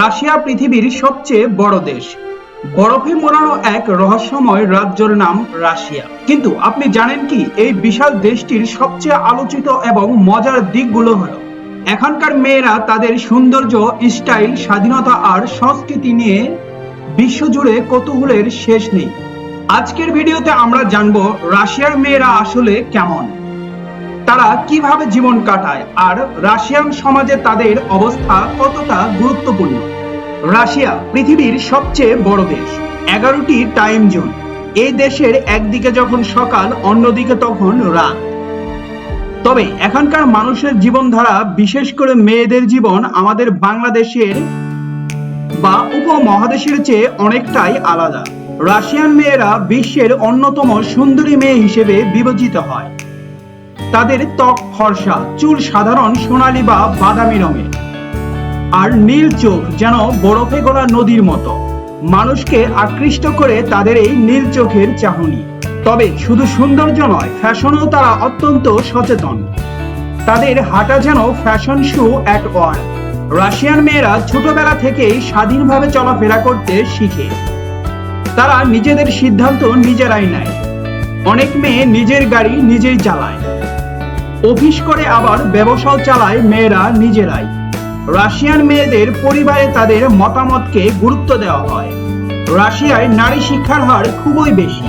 Russia পৃথিবীর সবচেয়ে বড় দেশ। বরফে মোড়ানো এক রহস্যময় রাজ্যের নাম রাশিয়া। কিন্তু আপনি জানেন কি, এই বিশাল দেশটির সবচেয়ে আলোচিত এবং মজার দিকগুলো হলো, এখানকার মেয়েরা তাদের সৌন্দর্য, স্টাইল, স্বাধীনতা আর সংস্কৃতি নিয়ে বিশ্বজুড়ে কৌতূহলের শেষ নেই। আজকের ভিডিওতে আমরা জানব রাশিয়ার মেয়েরা আসলে কেমন। তারা কীভাবে জীবন কাটায় আর রাশিয়ান সমাজে তাদের অবস্থা কতটা গুরুত্বপূর্ণ? রাশিয়া পৃথিবীর সবচেয়ে বড় দেশ, এগারোটি টাইম জোন এই দেশের একদিকে যখন সকাল, অন্যদিকে তখন রাত। তবে এখানকার মানুষের জীবনধারা, বিশেষ করে মেয়েদের জীবন, আমাদের বাংলাদেশের বা উপমহাদেশের চেয়ে অনেকটাই আলাদা। রাশিয়ান মেয়েরা বিশ্বের অন্যতম সুন্দরী মেয়ে হিসেবে বিবেচিত হয়। তাদের ত্বক, ফর্সা, চুল সাধারণ সোনালী বা বাদামি রঙের। আর নীল চোখ যেন বরফে গলা নদীর মতো। মানুষকে আকৃষ্ট করে তাদের এই নীল চোখের চাহনি। তবে শুধু সৌন্দর্য নয়, ফ্যাশনেও তারা অত্যন্ত সচেতন। তাদের হাঁটা যেন fashion shoe at one Russian মেয়েরা ছোটবেলা থেকেই স্বাধীনভাবে চলাফেরা করতে শিখে। তারা নিজেদের সিদ্ধান্ত নিজেরাই নেয়। অনেক মেয়ে নিজের গাড়ি নিজেই চালায়। অফিস করে আবার ব্যবসাও চালায় মেয়েরা নিজেরাই। রাশিয়ান মেয়েদের পরিবারে তাদের মতামতকে গুরুত্ব দেওয়া হয়। রাশিয়ায় নারী শিক্ষার হার খুবই বেশি।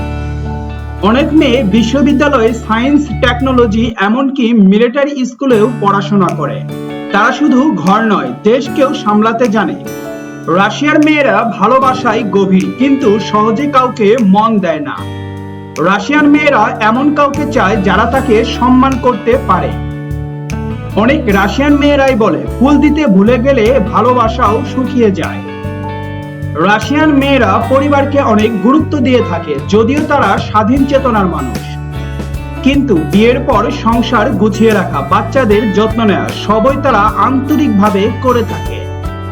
অনেক মেয়ে বিশ্ববিদ্যালয়ে সায়েন্স, টেকনোলজি, এমনকি মিলিটারি স্কুলেও পড়াশোনা করে। তারা শুধু ঘর নয়, দেশকেও সামলাতে জানে। রাশিয়ার মেয়েরা ভালোবাসায় গভীর, কিন্তু সহজে কাউকে মন দেয় না। রাশিয়ান মেয়েরা এমন কাউকে চায় যারা তাকে সম্মান করতে পারে। অনেক রাশিয়ান মেয়েরাই বলে, ফুল দিতে ভুলে গেলে ভালোবাসাও শুকিয়ে যায়। রাশিয়ান মেয়েরা পরিবারকে অনেক গুরুত্ব দিয়ে থাকে, যদিও তারা স্বাধীন চেতনার মানুষ। কিন্তু বিয়ের পর সংসার গুছিয়ে রাখা, বাচ্চাদের যত্ন নেওয়া, সবই তারা আন্তরিকভাবে করে থাকে।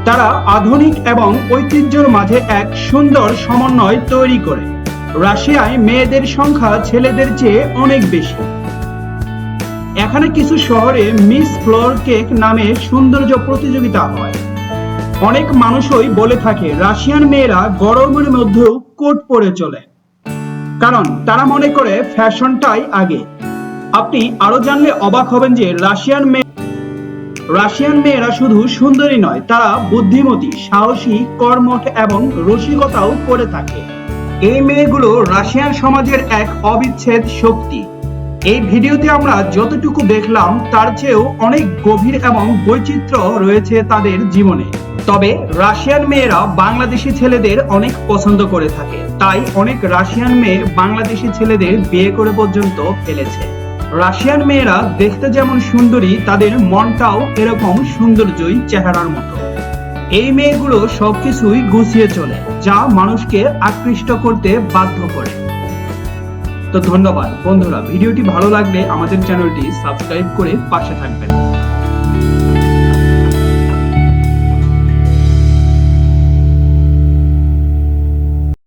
তারা আধুনিক এবং ঐতিহ্যের মাঝে এক সুন্দর সমন্বয় তৈরি করে। রাশিয়ায় মেয়েদের সংখ্যা ছেলেদের চেয়ে অনেক বেশি। এখানে কিছু শহরে মিস ফ্লোর কেক নামে সৌন্দর্য প্রতিযোগিতা হয়। অনেক মানুষই বলে থাকে, রাশিয়ান মেয়েরা গরমের মধ্যেও কোট পরে চলে। কারণ তারা মনে করে ফ্যাশনটাই আগে। আপনি আরও জানলে অবাক হবেন যে রাশিয়ান মেয়ে রাশিয়ান মেয়েরা শুধু সুন্দরী নয়, তারা বুদ্ধিমতী, সাহসী, কর্মঠ এবং রসিকতাও করে থাকে। এই মেয়েগুলো রাশিয়ান সমাজের এক অবিচ্ছেদ শক্তি। এই ভিডিওতে আমরা যতটুকু দেখলাম, তার চেয়েও অনেক গভীর এবং বৈচিত্র্য রয়েছে তাদের জীবনে। তবে রাশিয়ান মেয়েরা বাংলাদেশি ছেলেদের অনেক পছন্দ করে থাকে। তাই অনেক রাশিয়ান মেয়ে বাংলাদেশি ছেলেদের বিয়ে করে পর্যন্ত ফেলেছে। রাশিয়ান মেয়েরা দেখতে যেমন সুন্দরী, তাদের মনটাও এরকম সৌন্দর্যই, চেহারার মতো। এই মেয়েগুলো সবকিছুই গুছিয়ে চলে, যা মানুষকে আকৃষ্ট করতে বাধ্য করে। তো ধন্যবাদ বন্ধুরা, ভিডিওটি ভালো লাগলে আমাদের চ্যানেলটি সাবস্ক্রাইব করে পাশে থাকবেন।